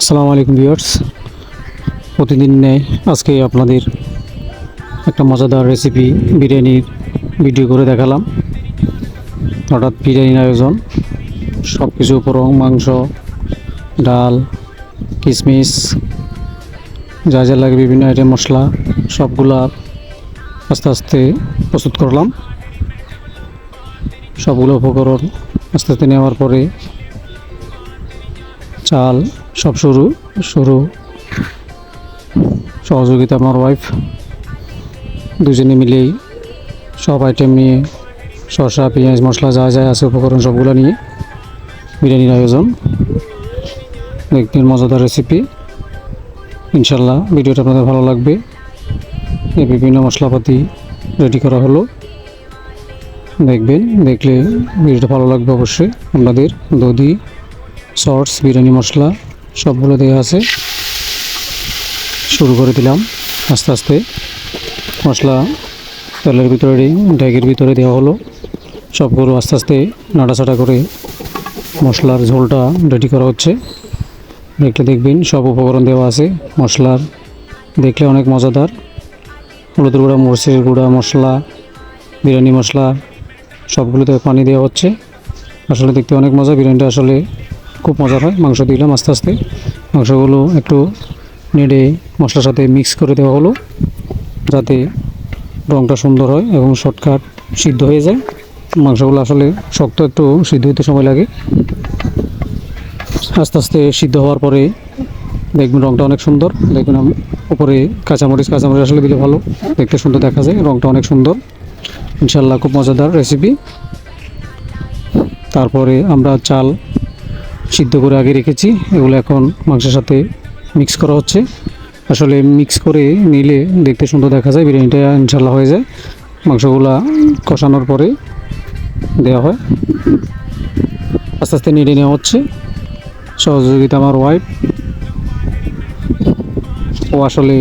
আসসালামু আলাইকুম ভিউয়ার্স। প্রতিদিন নেই আজকে আপনাদের একটা মজাদার রেসিপি বিরিয়ানির ভিডিও করে দেখালাম। হঠাৎ বিরিয়ানির আয়োজন সব কিছু উপরং মাংস, ডাল কিশমিশ যা যা লাগে বিভিন্ন আইটেম মশলা, সবগুলা আস্তে আস্তে প্রস্তুত করলাম। সবগুলো উপকরণ আস্তে আস্তে নেওয়ার পরে চাল সব শুরু শুরু। সহযোগিতা আমার ওয়াইফ দুজনে মিলেই সব আইটেম নিয়ে শসা, পেঁয়াজ, মশলা যা যা আছে, উপকরণ সবগুলো নিয়ে বিরিয়ানির আয়োজন। একদিন মজাদার রেসিপি ইনশাল্লাহ ভিডিওটা আপনাদের ভালো লাগবে। এই বিভিন্ন মশলাপাতি রেডি করা হলো। দেখবেন, দেখলে ভিডিওটা ভালো লাগবে অবশ্যই। আপনাদের দধি সর্টস বিরিয়ানি মশলা সবগুলো দেওয়া আছে। শুরু করে দিলাম আস্তে আস্তে। মশলা, তেলের ভিতরে ড্যাগের ভিতরে দেওয়া হলো। সবগুলো আস্তে আস্তে নাড়াচাড়া করে মশলার ঝোলটা রেডি করা হচ্ছে। দেখলে দেখবেন সব উপকরণ দেওয়া আছে। মশলার দেখলে অনেক মজাদার। হলুদের গুঁড়া, মরিচের গুঁড়া, মশলা, বিরিয়ানি মশলা, সবগুলোতে পানি দেওয়া হচ্ছে। আসলে দেখতে অনেক মজা, বিরিয়ানিটা আসলে খুব মজার হয়, মাংস দিলাম আস্তে আস্তে। মাংসগুলো একটু নেড়ে মশলার সাথে মিক্স করে দেওয়া হলো, যাতে রঙটা সুন্দর হয় এবং শর্টকাট সিদ্ধ হয়ে যায়। মাংসগুলো আসলে শক্ত একটু সিদ্ধ হতে সময় লাগে। আস্তে আস্তে সিদ্ধ হওয়ার পরে দেখবেন রঙটা অনেক সুন্দর। দেখবেন উপরে কাঁচামরিচ কাঁচামরিচ আসলে দিলে ভালো। দেখতে সুন্দর দেখা যায় রঙটা অনেক সুন্দর। ইনশাল্লাহ খুব মজাদার রেসিপি তারপরে আমরা চাল সিদ্ধ করে আগে রেখেছি। এগুলো এখন মাংসের সাথে মিক্স করা হচ্ছে। আসলে মিক্স করে নিলে দেখতে সুন্দর দেখা যায়, বিরিয়ানিটা ইনশাল্লাহ হয়ে যায়। মাংসগুলা কষানোর পরে দেওয়া হয়। আস্তে আস্তে নেড়ে নেওয়া হচ্ছে। সহযোগিতা আমার ওয়াইফ ও আসলে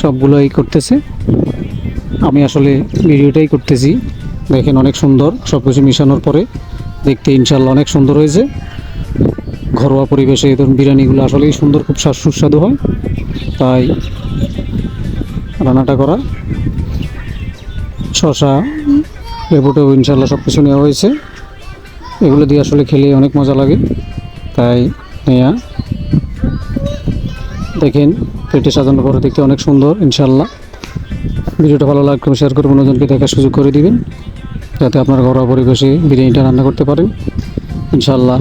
সবগুলোই করতেছে। আমি আসলে ভিডিওটাই করতেছি। দেখেন অনেক সুন্দর সব কিছু মিশানোর পরে দেখতে ইনশাল্লাহ অনেক সুন্দর হয়েছে। ঘরোয়া পরিবেশে এই বিরিয়ানিগুলো আসলেই সুন্দর, খুব স্বাদ- সুস্বাদু হয়। তাই রান্নাটা করা। শশা লেবুটেও ইনশাল্লাহ সব কিছু নেওয়া হয়েছে। এগুলো দিয়ে আসলে খেলে অনেক মজা লাগে। তাই নেয়া। দেখেন, পেটে সাজানোর পরে দেখতে অনেক সুন্দর ইনশাল্লাহ ভিডিওটা ভালো লাগলে শেয়ার করে অন্যজনকে দেখার সুযোগ করে দিবেন। যাতে আপনার ঘরোয়া পরিবেশে বিরিয়ানিটা রান্না করতে পারেন। ইনশাল্লাহ